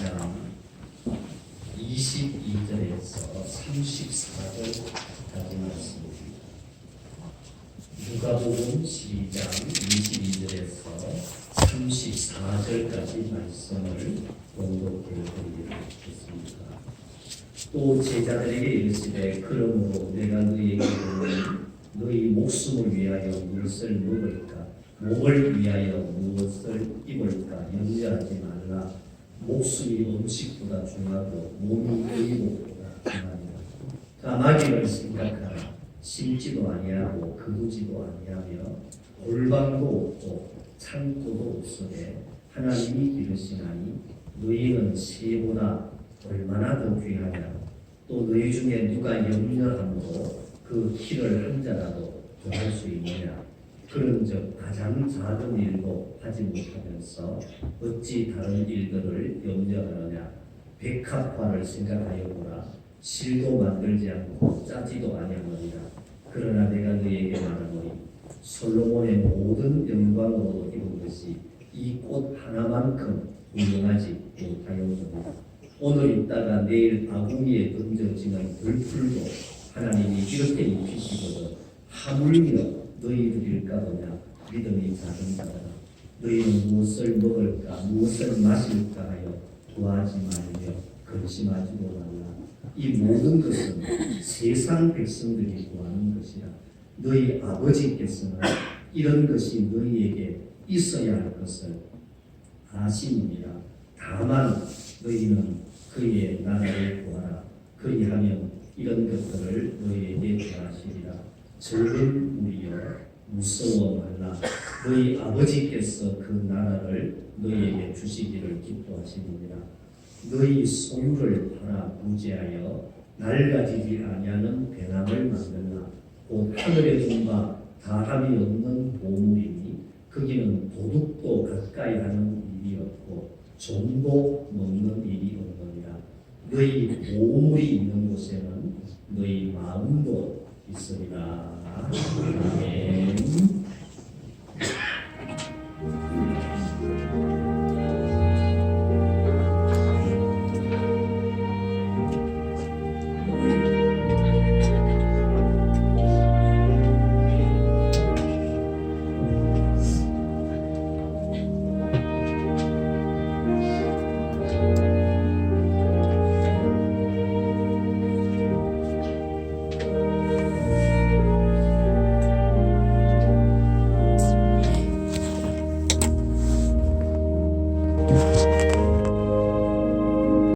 12장 22절에서 34절까지 말씀입니다. 누가복음 12장 22절에서 34절까지 말씀을 공독해 드리겠습니다. 또 제자들에게 이르시되 그러므로 내가 너희에게 너희 목숨을 위하여 무엇을 먹을까 목을 위하여 무엇을 입을까 염려하지 말라 목숨이 음식보다 중하고 몸이 의복보다 중하니라 까마귀를 생각하라 심지도 아니하고 그루지도 아니하며 골방도 없고 창고도 없으되 하나님이 기르시나니 너희는 새보다 얼마나 더 귀하냐? 또 너희 중에 누가 염려함으로 그 키를 한 자라도 더할 수 있느냐 그런즉 가장 작은 일도 하지 못하면서 어찌 다른 일들을 염려하느냐. 백합화를 생각하여 보라. 실도 만들지 않고 짜지도 아니하느니라. 그러나 내가 너희에게 말하노니 솔로몬의 모든 영광으로 이룬 것이 이 꽃 하나만큼 유용하지 못하였느니라. 오늘 있다가 내일 아궁이에 던져지는 들풀도 하나님이 이렇게 입히시거든. 하물며 너희들일까 보냐? 믿음이 작은 자들아 너희는 무엇을 먹을까? 무엇을 마실까 하여 구하지 말며 근심하지도 말라. 이 모든 것은 세상 백성들이 구하는 것이라. 너희 아버지께서는 이런 것이 너희에게 있어야 할 것을 아심이니라. 다만 너희는 그의 나라를 구하라. 그리하면 이런 것들을 너희에게 더하시리라. 적은 우리여 무서워 말라. 너희 아버지께서 그 나라를 너희에게 주시기를 기뻐하시느니라. 너희 소유를 팔아 부재하여 낡아지지 아니하는 배낭을 만들라. 곧 하늘에 둔바 다함이 없는 보물이니 거기는 도둑도 가까이 하는 일이 없고 종도 먹는 일이 없느니라. 너희 보물이 있는 곳에는 너희 마음도 있으리라. 아멘